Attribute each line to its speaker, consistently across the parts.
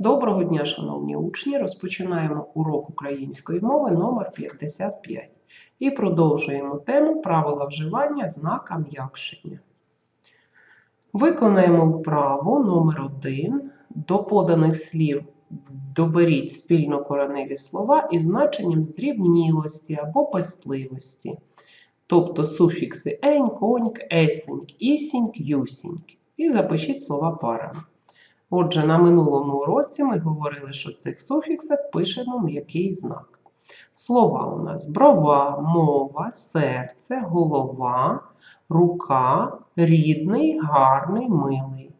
Speaker 1: Доброго дня, шановні учні! Розпочинаємо урок української мови номер 55 і продовжуємо тему правила вживання знака м'якшення. Виконаємо вправу номер 1 До поданих слів доберіть спільнокореневі слова із значенням здрібнілості або пестливості, тобто суфікси еньк, оньк, есеньк, ісіньк, юсіньк. І запишіть слова парами. Отже, на минулому уроці ми говорили, що в цих суфіксах пишемо м'який знак. Слова у нас брова, мова, серце, голова, рука, рідний, гарний, милий.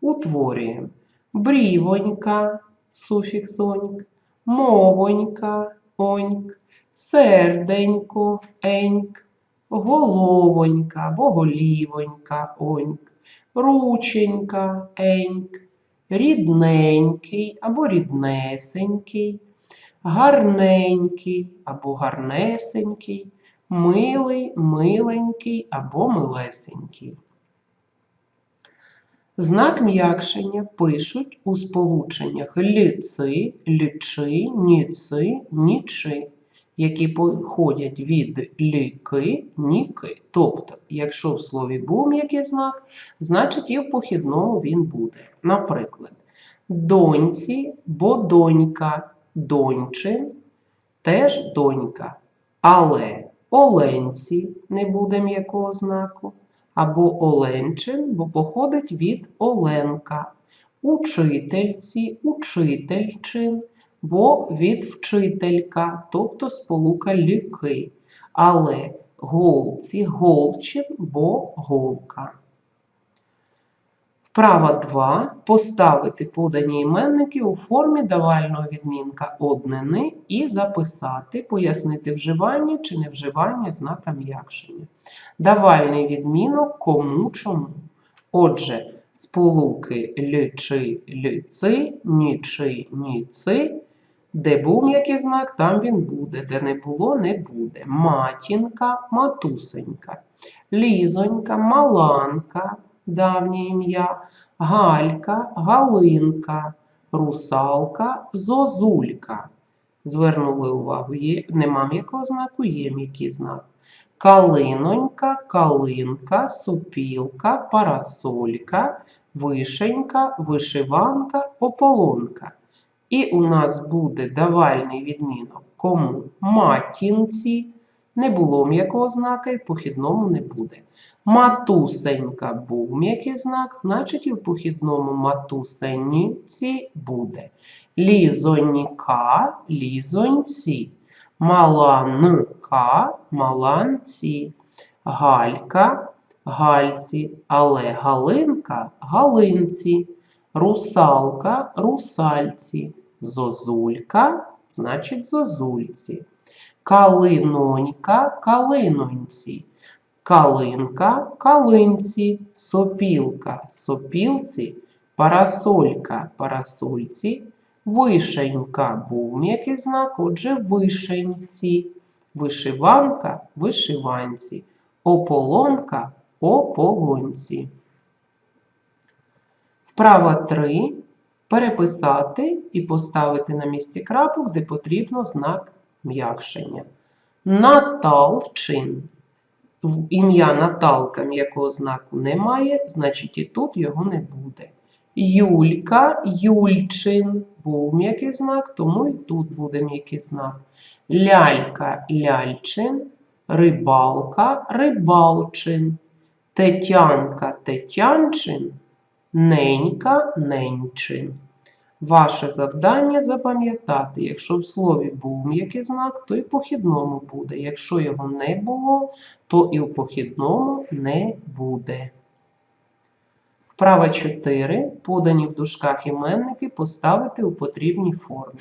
Speaker 1: Утворюємо брівонька, суфікс оньк, мовонька, оньк, серденько, еньк, головонька або голівонька, оньк, рученька, еньк рідненький або ріднесенький, гарненький або гарнесенький, милий, миленький або милесенький. Знак м'якшення пишуть у сполученнях ліци, лічи, ніци, нічи, які походять від ліки, ніки. Тобто, якщо в слові був м'який знак, значить і в похідному він буде. Наприклад, доньці, бо донька, доньчин, теж донька. Але оленці не буде м'якого знаку. Або оленчин, бо походить від оленка. Учительці, учительчин, бо від вчителька, тобто сполука ліки. Але голці, голчин, бо голка. Вправа 2. Поставити подані іменники у формі давального відмінка однини і записати, пояснити вживання чи невживання знака м'якшення. Давальний відмінок кому чому. Отже, сполуки лічи, ліци, нічи, ніци. Де був м'який знак, там він буде, де не було, не буде. Матінка, матусенька, лізонька, маланка, давнє ім'я, галька, галинка, русалка, зозулька. Звернули увагу, є, нема м'якого знаку, є м'який знак. Калинонька, калинка, супілка, парасолька, вишенька, вишиванка, ополонка. І у нас буде давальний відмінок кому матінці. Не було м'якого знака і в похідному не буде. Матусенька був м'який знак, значить і в похідному матусеніці буде. Лізонька, лізоньці. Маланка, маланці. Галька, гальці. Але галинка, галинці. Русалка, русальці. Зозулька, значить зозульці. Калинонька, калиноньці. Калинка, калинці, сопілка, сопілці, парасолька, парасольці, вишенька був м'який знак, отже, вишеньці, вишиванка, вишиванці, ополонка, ополонці. Вправа 3. Переписати і поставити на місці крапок, де потрібно знак м'якшення. Наталчин. Ім'я Наталка м'якого знаку немає, значить і тут його не буде. Юлька, Юльчин був м'який знак, тому і тут буде м'який знак. Лялька, Ляльчин, рибалка, Рибалчин, Тетянка, Тетянчин, Ненька, Неньчин. Ваше завдання запам'ятати, якщо в слові був м'який знак, то і похідному буде. Якщо його не було, то і в похідному не буде. Вправа 4. Подані в дужках іменники поставити у потрібній формі.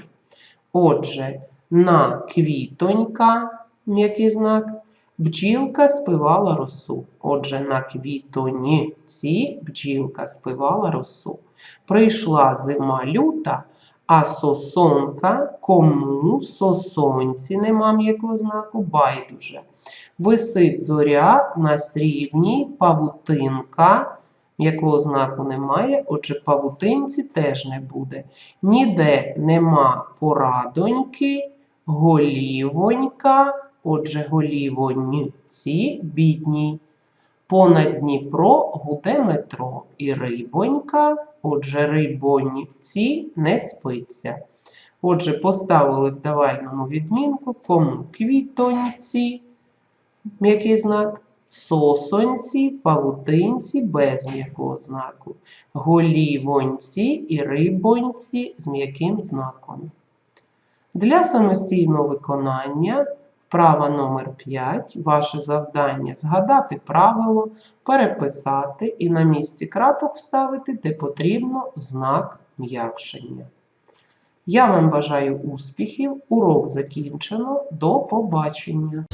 Speaker 1: Отже, на квітонька, м'який знак, бджілка спивала росу. Отже, на квітоніці бджілка спивала росу. Прийшла зима люта, а сосонка кому сосонці нема м'якого знаку байдуже. Висить зоря на срібній павутинка М'якого знаку немає, отже, павутинці теж не буде. Ніде нема порадоньки, голівонька, отже, голівоньці, бідній. Понад Дніпро гуде метро і рибонька, отже, рибоньці не спиться. Отже, поставили в давальному відмінку кому квітоньці, м'який знак, сосоньці, павутинці без м'якого знаку, голівоньці і рибоньці з м'яким знаком. Для самостійного виконання вправа номер 5 ваше завдання згадати правило, переписати і на місці крапок вставити, де потрібно знак м'якшення. Я вам бажаю успіхів. Урок закінчено. До побачення!